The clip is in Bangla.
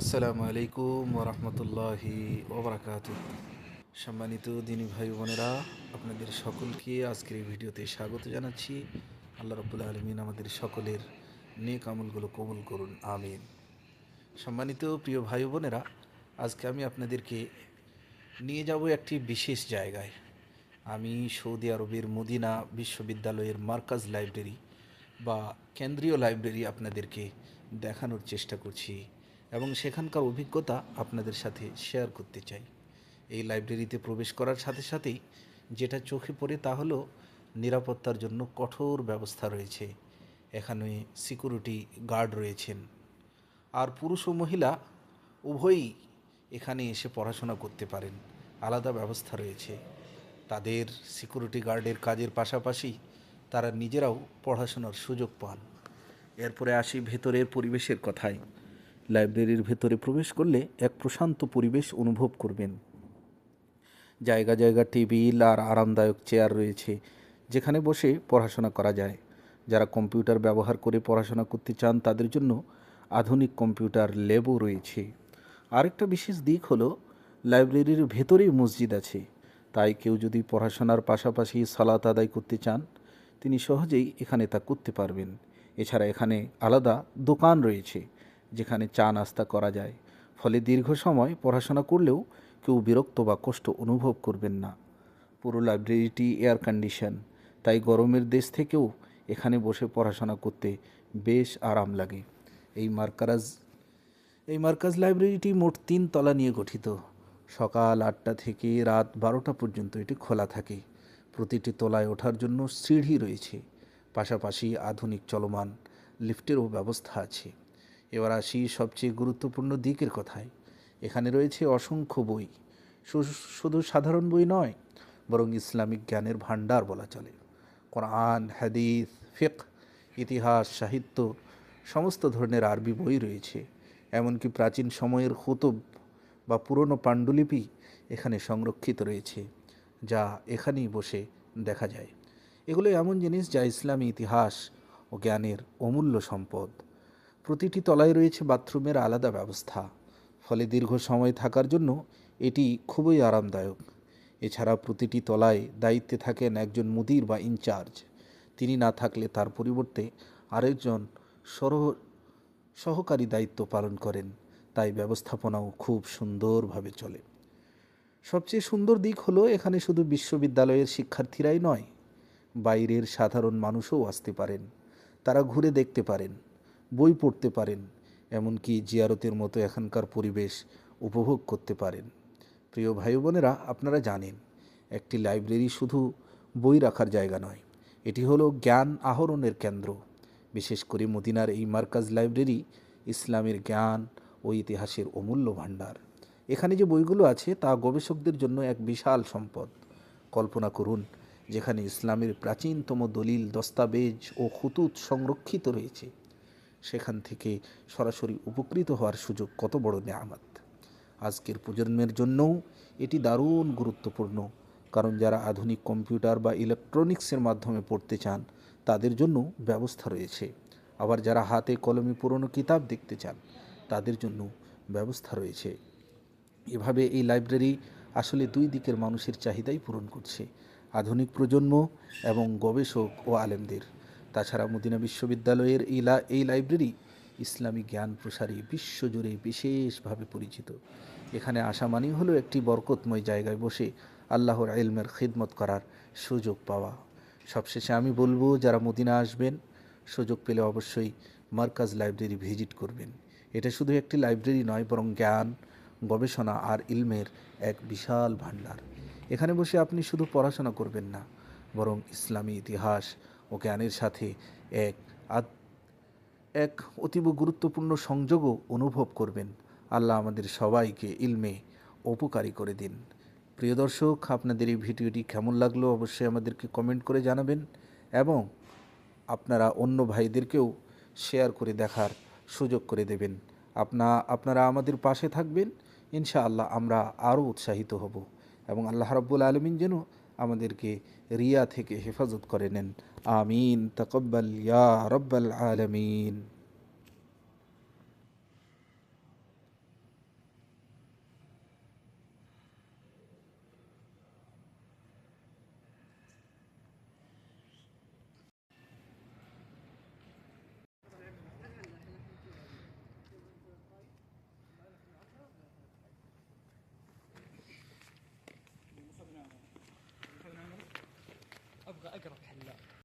আসসালামু আলাইকুম ওরহমতুল্লাহি ওবরাকাত। সম্মানিত দিনী ভাই বোনেরা, আপনাদের সকলকে আজকের এই ভিডিওতে স্বাগত জানাচ্ছি। আল্লাহ রব্বুল আলমিন আমাদের সকলের নেক আমলগুলো কবুল করুন, আমিন। সম্মানিত প্রিয় ভাই বোনেরা, আজকে আমি আপনাদেরকে নিয়ে যাব একটি বিশেষ জায়গায়। আমি সৌদি আরবের মদিনা বিশ্ববিদ্যালয়ের মার্কাজ লাইব্রেরি বা কেন্দ্রীয় লাইব্রেরি আপনাদেরকে দেখানোর চেষ্টা করছি। এবং সেখানকার অভিজ্ঞতা আপনাদের সাথে শেয়ার করতে চাই। এই লাইব্রেরিতে প্রবেশ করার সাথে সাথেই যেটা চোখে পড়ে তা হলো নিরাপত্তার জন্য কঠোর ব্যবস্থা রয়েছে। এখানে সিকিউরিটি গার্ড রয়েছেন। আর পুরুষ ও মহিলা উভয়ই এখানে এসে পড়াশোনা করতে পারেন। আলাদা ব্যবস্থা রয়েছে। তাদের সিকিউরিটি গার্ডের কাজের পাশাপাশি তারা নিজেরাও পড়াশোনার সুযোগ পান। এরপরে আসি ভেতরের পরিবেশের কথায়। লাইব্রেরির ভেতরে প্রবেশ করলে এক প্রশান্ত পরিবেশ অনুভব করবেন। জায়গা জায়গা টেবিল আর আরামদায়ক চেয়ার রয়েছে, যেখানে বসে পড়াশোনা করা যায়। যারা কম্পিউটার ব্যবহার করে পড়াশোনা করতে চান, তাদের জন্য আধুনিক কম্পিউটার ল্যাবও রয়েছে। আরেকটা বিশেষ দিক হলো, লাইব্রেরির ভেতরেই মসজিদ আছে। তাই কেউ যদি পড়াশোনার পাশাপাশি সালাত আদায় করতে চান, তিনি সহজেই এখানে তা করতে পারবেন। এছাড়া এখানে আলাদা দোকান রয়েছে। যেখানে চা নাস্তা করা যায়। ফলে দীর্ঘ সময় পড়াশোনা করলেও কেউ বিরক্ত বা কষ্ট অনুভব করবেন না। পুরো লাইব্রেরিটি এয়ার কন্ডিশন। তাই গরমের দেশ থেকেও এখানে বসে পড়াশোনা করতে বেশ আরাম লাগে। এই মার্কারাজ, এই মার্কাজ লাইব্রেরিটি মোট তিন তলা নিয়ে গঠিত। সকাল আটটা থেকে রাত বারোটা পর্যন্ত এটি খোলা থাকে। প্রতিটি তলায় ওঠার জন্য সিঁড়ি রয়েছে। পাশাপাশি আধুনিক চলমান লিফটেরও ব্যবস্থা আছে। এবার আসি সবচেয়ে গুরুত্বপূর্ণ দিকের কথায়। এখানে রয়েছে অসংখ্য বই। শুধু সাধারণ বই নয়, বরং ইসলামিক জ্ঞানের ভাণ্ডার বলা চলে। কোরআন, হাদিস ফিক ইতিহাস, সাহিত্য, সমস্ত ধরনের আরবি বই রয়েছে। এমনকি প্রাচীন সময়ের হুতুব বা পুরনো পাণ্ডুলিপি এখানে সংরক্ষিত রয়েছে, যা এখানেই বসে দেখা যায়। এগুলো এমন জিনিস যা ইসলামী ইতিহাস ও জ্ঞানের অমূল্য সম্পদ। প্রতিটি তলায় রয়েছে বাথরুমের আলাদা ব্যবস্থা। ফলে দীর্ঘ সময় থাকার জন্য এটি খুবই আরামদায়ক। এছাড়া প্রতিটি তলায় দায়িত্বে থাকেন একজন মুদির বা ইনচার্জ। তিনি না থাকলে তার পরিবর্তে আরেকজন সরহ, সহকারী দায়িত্ব পালন করেন। তাই ব্যবস্থাপনাও খুব সুন্দরভাবে চলে। সবচেয়ে সুন্দর দিক হলো এখানে শুধু বিশ্ববিদ্যালয়ের শিক্ষার্থীরাই নয়, বাইরের সাধারণ মানুষও আসতে পারেন। তারা ঘুরে দেখতে পারেন। বই পড়তে পারেন, এমনকি জিয়ারতের মতো এখানকার পরিবেশ উপভোগ করতে পারেন। প্রিয় ভাই বোনেরা আপনারা জানেন, একটি লাইব্রেরি শুধু বই রাখার জায়গা নয়, এটি হলো জ্ঞান আহরণের কেন্দ্র। বিশেষ করে মদিনার এই মার্কাজ লাইব্রেরি ইসলামের জ্ঞান ও ইতিহাসের অমূল্য ভাণ্ডার। এখানে যে বইগুলো আছে, তা গবেষকদের জন্য এক বিশাল সম্পদ। কল্পনা করুন, যেখানে ইসলামের প্রাচীনতম দলিল, দস্তাবেজ ও খুতুত সংরক্ষিত রয়েছে। সেখান থেকে সরাসরি উপকৃত হওয়ার সুযোগ কত বড় নেয়ামত। আজকের প্রজন্মের জন্যও এটি দারুণ গুরুত্বপূর্ণ, কারণ যারা আধুনিক কম্পিউটার বা ইলেকট্রনিক্সের মাধ্যমে পড়তে চান, তাদের জন্য ব্যবস্থা রয়েছে। আবার যারা হাতে কলমে পুরনো কিতাব দেখতে চান, তাদের জন্য ব্যবস্থা রয়েছে। এভাবে এই লাইব্রেরি আসলে দুই দিকের মানুষের চাহিদাই পূরণ করছে, আধুনিক প্রজন্ম এবং গবেষক ও আলেমদের। তাছাড়া মদিনা বিশ্ববিদ্যালয়ের এই এই লাইব্রেরি ইসলামী জ্ঞান প্রসারী বিশ্বজুড়ে বিশেষভাবে পরিচিত। এখানে আসা মানেই হলো একটি বরকতময় জায়গায় বসে আল্লাহর ইলমের খিদমত করার সুযোগ পাওয়া। সবশেষে আমি বলব, যারা মদিনা আসবেন, সুযোগ পেলে অবশ্যই মার্কাজ লাইব্রেরি ভিজিট করবেন। এটা শুধু একটি লাইব্রেরি নয়, বরং জ্ঞান, গবেষণা আর ইলমের এক বিশাল ভাণ্ডার। এখানে বসে আপনি শুধু পড়াশোনা করবেন না, বরং ইসলামী ইতিহাস জ্ঞানের সাথে এক। এক অতীব গুরুত্বপূর্ণ সংযোগও অনুভব করবেন। আল্লাহ আমাদের সবাইকে ইলমে উপকারী করে দিন। প্রিয় দর্শক, আপনাদের এই ভিডিওটি কেমন লাগল অবশ্যই আমাদেরকে কমেন্ট করে জানাবেন এবং আপনারা অন্য ভাইদেরকেও শেয়ার করে দেখার সুযোগ করে দেবেন। আপনা, আপনারা আমাদের পাশে থাকবেন। ইনশাআল্লাহ আমরা আরও উৎসাহিত হব এবং আল্লাহ রাব্বুল আলমিন যেন আমাদেরকে রিয়া থেকে হেফাজত করে নেন। আমিন। তকব্বাল ইয়া রব্বাল আলমিন।